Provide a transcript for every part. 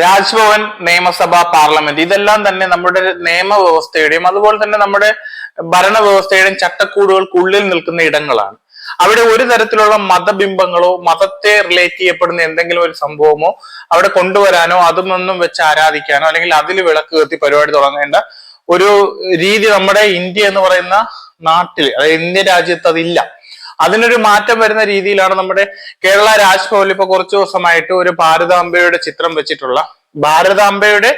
രാജ്ഭവൻ നിയമസഭ പാർലമെന്റ് ഇതെല്ലാം തന്നെ നമ്മുടെ നിയമവ്യവസ്ഥയുടെയും അതുപോലെ തന്നെ നമ്മുടെ ഭരണവ്യവസ്ഥയുടെയും ചട്ടക്കൂടുകൾക്കുള്ളിൽ നിൽക്കുന്ന ഇടങ്ങളാണ്. അവിടെ ഒരു തരത്തിലുള്ള മതബിംബങ്ങളോ മതത്തെ റിലേറ്റ് ചെയ്യപ്പെടുന്ന എന്തെങ്കിലും ഒരു സംഭവമോ അവിടെ കൊണ്ടുവരാനോ അതുമൊന്നും വെച്ച് ആരാധിക്കാനോ അല്ലെങ്കിൽ അതിൽ വിളക്ക് കത്തി പരിപാടി തുടങ്ങേണ്ട ഒരു രീതി നമ്മുടെ ഇന്ത്യ എന്ന് പറയുന്ന നാട്ടിൽ അതായത് ഇന്ത്യ രാജ്യത്ത് അതില്ല. അതിനൊരു മാറ്റം വരുന്ന രീതിയിലാണ് നമ്മുടെ കേരള രാജ്ഭവനിൽ ഇപ്പൊ കുറച്ചു ദിവസമായിട്ട് ഒരു ഭാരതാംബയുടെ ചിത്രം വെച്ചിട്ടുള്ള ഭാരതാംബയുടെ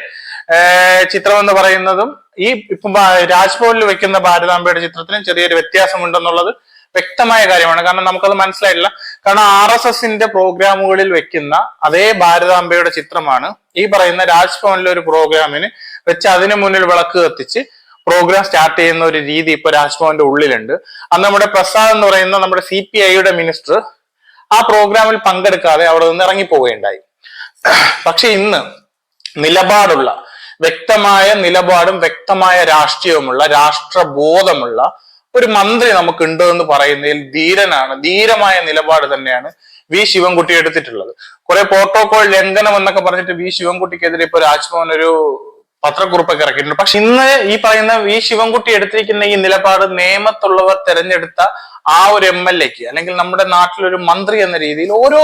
ചിത്രം എന്ന് പറയുന്നതും ഈ ഇപ്പൊ രാജ്ഭവനിൽ വെക്കുന്ന ഭാരതാംബയുടെ ചിത്രത്തിനും ചെറിയൊരു വ്യത്യാസമുണ്ടെന്നുള്ളത് വ്യക്തമായ കാര്യമാണ്. കാരണം നമുക്കത് മനസ്സിലായില്ല. കാരണം ആർ എസ് എസിന്റെ പ്രോഗ്രാമുകളിൽ വെക്കുന്ന അതേ ഭാരതാംബയുടെ ചിത്രമാണ് ഈ പറയുന്ന രാജ്ഭവനിലെ ഒരു പ്രോഗ്രാമിന് വെച്ച് അതിനു മുന്നിൽ വിളക്ക് കത്തിച്ച് പ്രോഗ്രാം സ്റ്റാർട്ട് ചെയ്യുന്ന ഒരു രീതി ഇപ്പൊ രാജ്ഭവന്റെ ഉള്ളിലുണ്ട്. അന്ന് നമ്മുടെ പ്രസാദ് എന്ന് പറയുന്ന നമ്മുടെ സി പി ഐയുടെ മിനിസ്റ്റർ ആ പ്രോഗ്രാമിൽ പങ്കെടുക്കാതെ അവിടെ നിന്ന് ഇറങ്ങിപ്പോവുകയുണ്ടായി. പക്ഷെ ഇന്ന് നിലപാടുള്ള വ്യക്തമായ നിലപാടും വ്യക്തമായ രാഷ്ട്രീയവുമുള്ള രാഷ്ട്രബോധമുള്ള ഒരു മന്ത്രി നമുക്കുണ്ട് എന്ന് പറയുന്നതിൽ ധീരനാണ് ധീരമായ നിലപാട് തന്നെയാണ് വി ശിവൻകുട്ടി എടുത്തിട്ടുള്ളത്. കുറെ പ്രോട്ടോകോൾ ലംഘനം എന്നൊക്കെ പറഞ്ഞിട്ട് വി ശിവൻകുട്ടിക്കെതിരെ ഇപ്പൊ രാജ്ഭവൻ ഒരു പത്രക്കുറിപ്പൊക്കെ ഇറക്കിയിട്ടുണ്ട്. പക്ഷെ ഇന്ന് ഈ പറയുന്ന ഈ ശിവൻകുട്ടി എടുത്തിരിക്കുന്ന ഈ നിലപാട് നിയമത്തുള്ളവർ തെരഞ്ഞെടുത്ത ആ ഒരു എം എൽ എക്ക് അല്ലെങ്കിൽ നമ്മുടെ നാട്ടിലൊരു മന്ത്രി എന്ന രീതിയിൽ ഓരോ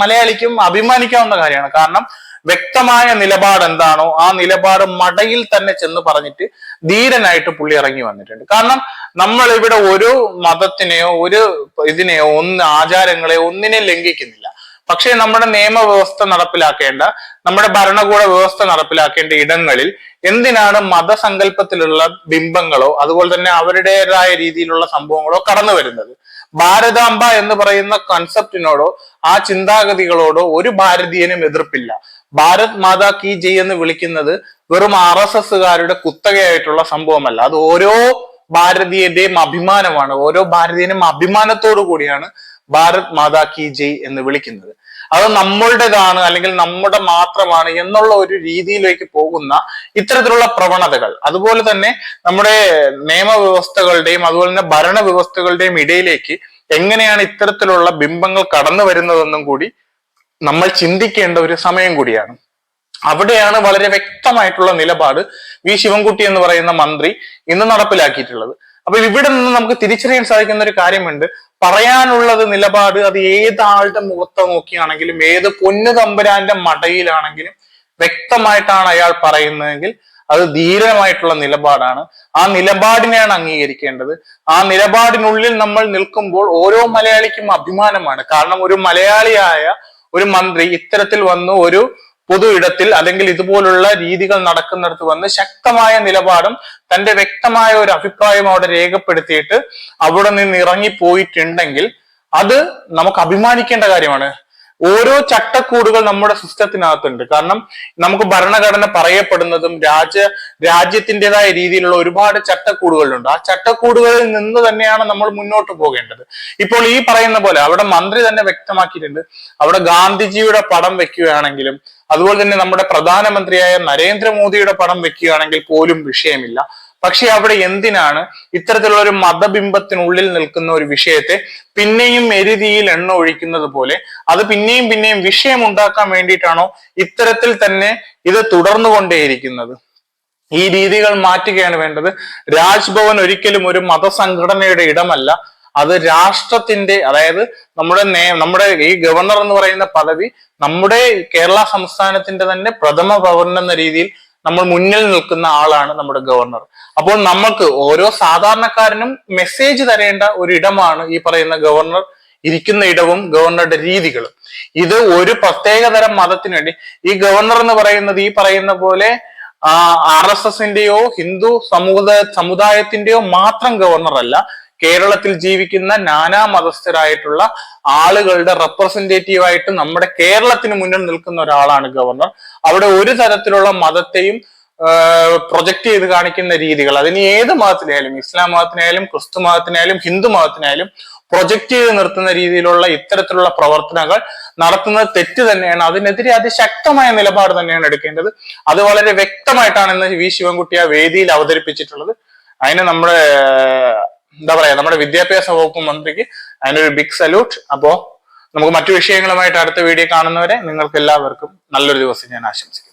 മലയാളിക്കും അഭിമാനിക്കാവുന്ന കാര്യമാണ്. കാരണം വ്യക്തമായ നിലപാട് എന്താണോ ആ നിലപാട് മടയിൽ തന്നെ ചെന്ന് പറഞ്ഞിട്ട് ധീരനായിട്ട് പുള്ളി ഇറങ്ങി വന്നിട്ടുണ്ട്. കാരണം നമ്മൾ ഇവിടെ ഒരു മതത്തിനെയോ ഒരു ഇതിനെയോ ഒന്ന് ആചാരങ്ങളെയോ ഒന്നിനെ ലംഘിക്കുന്നില്ല. പക്ഷേ നമ്മുടെ നിയമവ്യവസ്ഥ നടപ്പിലാക്കേണ്ട നമ്മുടെ ഭരണകൂട വ്യവസ്ഥ നടപ്പിലാക്കേണ്ട ഇടങ്ങളിൽ എന്തിനാണ് മതസങ്കല്പത്തിലുള്ള ബിംബങ്ങളോ അതുപോലെ തന്നെ അവരുടേതായ രീതിയിലുള്ള സംഭവങ്ങളോ കടന്നു വരുന്നത്? ഭാരതാംബ എന്ന് പറയുന്ന കൺസെപ്റ്റിനോടോ ആ ചിന്താഗതികളോടോ ഒരു ഭാരതീയനും എതിർപ്പില്ല. ഭാരത് മാതാ കി ജയ് എന്ന് വിളിക്കുന്നത് വെറും ആർ എസ് എസ്സുകാരുടെ കുത്തകയായിട്ടുള്ള സംഭവമല്ല. അത് ഓരോ ഭാരതീയന്റെയും അഭിമാനമാണ്. ഓരോ ഭാരതീയനും അഭിമാനത്തോടു കൂടിയാണ് ഭാരത് മാതാ കി ജയ് എന്ന് വിളിക്കുന്നത്. അത് നമ്മളുടേതാണ് അല്ലെങ്കിൽ നമ്മുടെ മാത്രമാണ് എന്നുള്ള ഒരു രീതിയിലേക്ക് പോകുന്ന ഇത്തരത്തിലുള്ള പ്രവണതകൾ. അതുപോലെ തന്നെ നമ്മുടെ നിയമവ്യവസ്ഥകളുടെയും അതുപോലെ തന്നെ ഭരണവ്യവസ്ഥകളുടെയും ഇടയിലേക്ക് എങ്ങനെയാണ് ഇത്തരത്തിലുള്ള ബിംബങ്ങൾ കടന്നു വരുന്നതെന്നും കൂടി നമ്മൾ ചിന്തിക്കേണ്ട ഒരു സമയം കൂടിയാണ്. അവിടെയാണ് വളരെ വ്യക്തമായിട്ടുള്ള നിലപാട് വി ശിവൻകുട്ടി എന്ന് പറയുന്ന മന്ത്രി ഇന്ന് നടപ്പിലാക്കിയിട്ടുള്ളത്. അപ്പൊ ഇവിടെ നിന്ന് നമുക്ക് തിരിച്ചറിയാൻ സാധിക്കുന്ന ഒരു കാര്യമുണ്ട്. പറയാനുള്ളത് നിലപാട് അത് ഏതാളുടെ മുഖത്ത് നോക്കിയാണെങ്കിലും ഏത് പൊന്നു തമ്പുരാന്റെ മടയിലാണെങ്കിലും വ്യക്തമായിട്ടാണ് അയാൾ പറയുന്നതെങ്കിൽ അത് ധീരമായിട്ടുള്ള നിലപാടാണ്. ആ നിലപാടിനെയാണ് അംഗീകരിക്കേണ്ടത്. ആ നിലപാടിനുള്ളിൽ നമ്മൾ നിൽക്കുമ്പോൾ ഓരോ മലയാളിക്കും അഭിമാനമാണ്. കാരണം ഒരു മലയാളിയായ ഒരു മന്ത്രി ഇത്തരത്തിൽ വന്ന് ഒരു പൊതു ഇടത്തിൽ അല്ലെങ്കിൽ ഇതുപോലുള്ള രീതികൾ നടക്കുന്നിടത്ത് വന്ന് ശക്തമായ നിലപാടും തന്റെ വ്യക്തമായ ഒരു അഭിപ്രായം അവിടെ രേഖപ്പെടുത്തിയിട്ട് അവിടെ നിന്ന് ഇറങ്ങിപ്പോയിട്ടുണ്ടെങ്കിൽ അത് നമുക്ക് അഭിമാനിക്കേണ്ട കാര്യമാണ്. ഓരോ ചട്ടക്കൂടുകൾ നമ്മുടെ സിസ്റ്റത്തിനകത്തുണ്ട്. കാരണം നമുക്ക് ഭരണഘടന പറയപ്പെടുന്നതും രാജ്യ രാജ്യത്തിന്റെതായ രീതിയിലുള്ള ഒരുപാട് ചട്ടക്കൂടുകളുണ്ട്. ആ ചട്ടക്കൂടുകളിൽ നിന്ന് തന്നെയാണ് നമ്മൾ മുന്നോട്ട് പോകേണ്ടത്. ഇപ്പോൾ ഈ പറയുന്ന പോലെ അവിടെ മന്ത്രി തന്നെ വ്യക്തമാക്കിയിട്ടുണ്ട്. അവിടെ ഗാന്ധിജിയുടെ പടം വെക്കുകയാണെങ്കിലും അതുപോലെ തന്നെ നമ്മുടെ പ്രധാനമന്ത്രിയായ നരേന്ദ്രമോദിയുടെ പടം വെക്കുകയാണെങ്കിൽ പോലും വിഷയമില്ല. പക്ഷെ അവിടെ എന്തിനാണ് ഇത്തരത്തിലുള്ള ഒരു മതബിംബത്തിനുള്ളിൽ നിൽക്കുന്ന ഒരു വിഷയത്തെ പിന്നെയും എരുതിയിൽ എണ്ണ ഒഴിക്കുന്നത് പോലെ അത് പിന്നെയും പിന്നെയും വിഷയം ഉണ്ടാക്കാൻ വേണ്ടിയിട്ടാണോ ഇത്തരത്തിൽ തന്നെ ഇത് തുടർന്നുകൊണ്ടേയിരിക്കുന്നത്? ഈ രീതികൾ മാറ്റുകയാണ് വേണ്ടത്. രാജ്ഭവൻ ഒരിക്കലും ഒരു മതസംഘടനയുടെ ഇടമല്ല. അത് രാഷ്ട്രത്തിന്റെ അതായത് നമ്മുടെ നമ്മുടെ ഈ ഗവർണർ എന്ന് പറയുന്ന പദവി നമ്മുടെ കേരള സംസ്ഥാനത്തിന്റെ തന്നെ പ്രഥമ പൗരൻ എന്ന രീതിയിൽ നമ്മൾ മുന്നിൽ നിൽക്കുന്ന ആളാണ് നമ്മുടെ ഗവർണർ. അപ്പോൾ നമുക്ക് ഓരോ സാധാരണക്കാരനും മെസ്സേജ് തരേണ്ട ഒരു ഇടമാണ് ഈ പറയുന്ന ഗവർണർ ഇരിക്കുന്ന ഇടവും ഗവർണറുടെ രീതികളും. ഇത് ഒരു പ്രത്യേകതരം മതത്തിന് വേണ്ടി ഈ ഗവർണർ എന്ന് പറയുന്നത് ഈ പറയുന്ന പോലെ ആർ എസ് എസിന്റെയോ ഹിന്ദു സമുദായ സമുദായത്തിന്റെയോ മാത്രം ഗവർണർ അല്ല കേരളത്തിൽ ജീവിക്കുന്ന നാനാ മതസ്ഥരായിട്ടുള്ള ആളുകളുടെ റെപ്രസെന്റേറ്റീവ് ആയിട്ട് നമ്മുടെ കേരളത്തിന് മുന്നിൽ നിൽക്കുന്ന ഒരാളാണ് ഗവർണർ അവിടെ ഒരു തരത്തിലുള്ള മതത്തെയും പ്രൊജക്ട് ചെയ്ത് കാണിക്കുന്ന രീതികൾ. അതിന് ഏത് മതത്തിനായാലും ഇസ്ലാം മതത്തിനായാലും ക്രിസ്തു മതത്തിനായാലും ഹിന്ദു മതത്തിനായാലും പ്രൊജക്ട് ചെയ്ത് നിർത്തുന്ന രീതിയിലുള്ള ഇത്തരത്തിലുള്ള പ്രവർത്തനങ്ങൾ നടത്തുന്നത് തെറ്റ് തന്നെയാണ്. അതിനെതിരെ അതിശക്തമായ നിലപാട് തന്നെയാണ് എടുക്കേണ്ടത്. അത് വളരെ വ്യക്തമായിട്ടാണ് ഇന്ന് വി ശിവൻകുട്ടി ആ വേദിയിൽ അവതരിപ്പിച്ചിട്ടുള്ളത്. അതിന് നമ്മുടെ എന്താ പറയാ നമ്മുടെ വിദ്യാഭ്യാസ വകുപ്പ് മന്ത്രിക്ക് അതിനൊരു ബിഗ് സല്യൂട്ട് അപ്പോ നമുക്ക് മറ്റു വിഷയങ്ങളുമായിട്ട് അടുത്ത വീഡിയോ കാണുന്നവരെ നിങ്ങൾക്ക് എല്ലാവർക്കും നല്ലൊരു ദിവസം ഞാൻ ആശംസിക്കുന്നു.